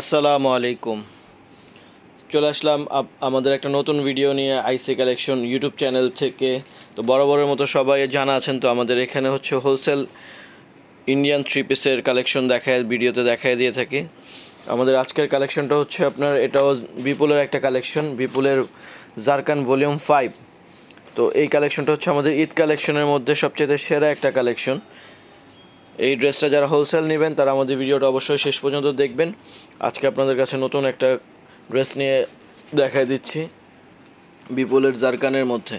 আসসালামু আলাইকুম। চলে আসলাম আমাদের একটা নতুন ভিডিও নিয়ে আইসি কালেকশন ইউটিউব চ্যানেল থেকে। তো বরাবরের মতো সবাই জানা আছেন, তো আমাদের এখানে হচ্ছে হোলসেল ইন্ডিয়ান থ্রি পিসের কালেকশন দেখায় ভিডিওতে দেখায় দিয়ে থাকি। আমাদের আজকের কালেকশনটা হচ্ছে আপনার, এটাও বিপুলের একটা কালেকশন বিপুলের জারকান ভলিউম ফাইভ তো এই কালেকশনটা হচ্ছে আমাদের ঈদ কালেকশনের মধ্যে সবচেয়ে সেরা একটা কালেকশন এই ড্রেসটা যারা হোলসেল নেবেন, তারা আমাদের ভিডিওটা অবশ্যই শেষ পর্যন্ত দেখবেন। আজকে আপনাদের কাছে নতুন একটা ড্রেস নিয়ে দেখাই দিচ্ছি, বিপুলের জারকানের মধ্যে।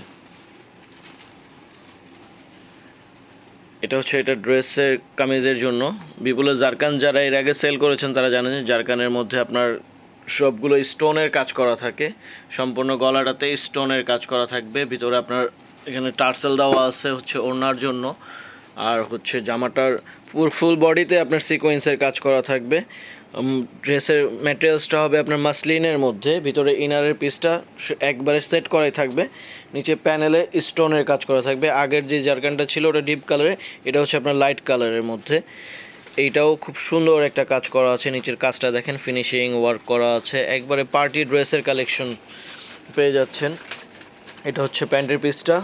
এটা হচ্ছে এটা ড্রেসের কামিজের জন্য। বিপুলের জারকান যারা এর আগে সেল করেছেন, তারা জানেন জারকানের মধ্যে আপনার সবগুলো স্টোনের কাজ করা থাকে। সম্পূর্ণ গলাটাতে স্টোনের কাজ করা থাকবে। ভিতরে আপনার এখানে টার্সেল দেওয়া আছে হচ্ছে ওড়নার জন্য। আর হচ্ছে জামাটার পুরো ফুল বডিতে আপনার সিকোয়েন্সের কাজ করা থাকবে। ড্রেসের ম্যাটেরিয়ালসটা হবে আপনার মাসলিনের মধ্যে, ভিতরে ইনারের পিসটা একবারে সেট করাই থাকবে। নিচে প্যানেলে স্টোনের কাজ করা থাকবে। আগের যে জারকানটা ছিল ওটা ডিপ কালারে এটা হচ্ছে আপনার লাইট কালারের মধ্যে। এইটাও খুব সুন্দর একটা কাজ করা আছে। নিচের কাজটা দেখেন ফিনিশিং ওয়ার্ক করা আছে। একবারে পার্টি ড্রেসের কালেকশন পেয়ে যাচ্ছেন। এটা হচ্ছে প্যান্টের পিসটা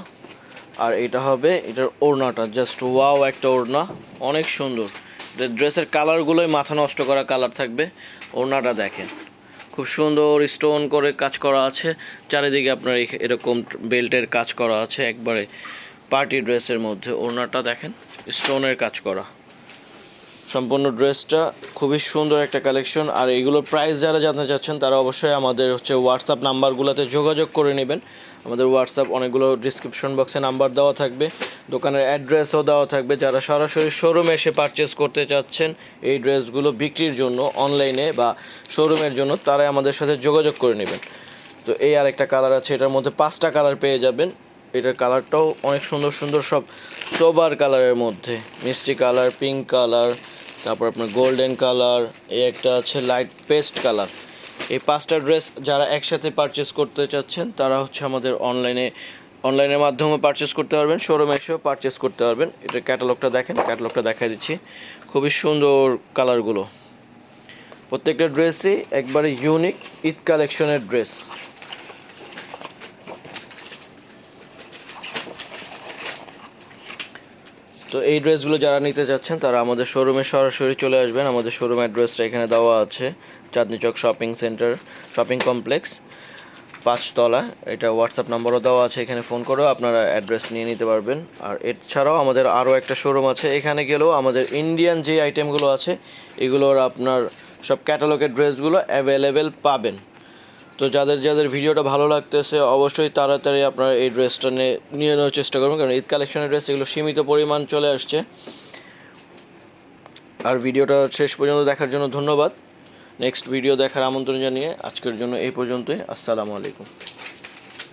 আর এটা হবে, এটার ওড়নাটা জাস্ট ওয়াও একটা ওড়না, অনেক সুন্দর। ড্রেসের কালারগুলোই মাথা নষ্ট করা কালার থাকবে। ওড়নাটা দেখেন, খুব সুন্দর স্টোন করে কাজ করা আছে। চারিদিকে আপনার এরকম বেল্টের কাজ করা আছে একবারে পার্টি ড্রেসের মধ্যে। ওড়নাটা দেখেন স্টোনের কাজ করা। সম্পূর্ণ ড্রেসটা খুবই সুন্দর একটা কালেকশন আর এগুলোর প্রাইস যারা জানতে চাচ্ছেন, তারা অবশ্যই আমাদের হচ্ছে হোয়াটসঅ্যাপ নাম্বারগুলোতে যোগাযোগ করে নেবেন। আমাদের হোয়াটসঅ্যাপ অনেকগুলো ডিসক্রিপশন বক্সে নাম্বার দেওয়া থাকবে। দোকানের অ্যাড্রেসও দেওয়া থাকবে। যারা সরাসরি শোরুমে এসে পারচেস করতে চাচ্ছেন, এই ড্রেসগুলো বিক্রির জন্য অনলাইনে বা শোরুমের জন্য, তারাই আমাদের সাথে যোগাযোগ করে নেবেন। তো এই আরেকটা কালার আছে, এটার মধ্যে পাঁচটা কালার পেয়ে যাবেন। এটার কালারটাও অনেক সুন্দর সুন্দর সব সোবার কালারের মধ্যে। মিষ্টি কালার পিঙ্ক কালার তারপর আপনার গোল্ডেন কালার এই একটা আছে লাইট পেস্ট কালার এই পাঁচটা ড্রেস যারা একসাথে পারচেস করতে চাচ্ছেন, তারা হচ্ছে আমাদের অনলাইনে অনলাইনের মাধ্যমে পারচেস করতে পারবেন শোরুমে এসেও পারচেস করতে পারবেন। এটার ক্যাটালগটা দেখেন ক্যাটালগটা দেখাই দিচ্ছি। খুবই সুন্দর কালারগুলো প্রত্যেকটা ড্রেসই একবারে ইউনিক ঈদ কালেকশনের ড্রেস তো এই ড্রেসগুলো যারা নিতে চাচ্ছেন তারা আমাদের শোরুমে সরাসরি চলে আসবেন। আমাদের শোরুম অ্যাড্রেসটা এখানে দেওয়া আছে। Chandni Chowk shopping centre shopping complex পাঁচতলা। এটা হোয়াটসঅ্যাপ নম্বরও দেওয়া আছে, এখানে ফোন করেও আপনারা অ্যাড্রেস নিয়ে নিতে পারবেন। আর এছাড়াও আমাদের আরও একটা শোরুম আছে। এখানে গেলেও আমাদের ইন্ডিয়ান যে আইটেমগুলো আছে, এগুলোর আপনার সব ক্যাটালগের ড্রেসগুলো অ্যাভেলেবেল পাবেন। তো যাদের যাদের ভিডিওটা ভালো লাগতেছে, অবশ্যই তাড়াতাড়ি আপনারা এই ড্রেসটা নিয়ে নেওয়ার চেষ্টা করবেন, কারণ ঈদ কালেকশনের ড্রেস এগুলো সীমিত পরিমাণ চলে আসছে। আর ভিডিওটা শেষ পর্যন্ত দেখার জন্য ধন্যবাদ। নেক্সট ভিডিও দেখার আমন্ত্রণ জানিয়ে আজকের জন্য এই পর্যন্তই। আসসালামু আলাইকুম।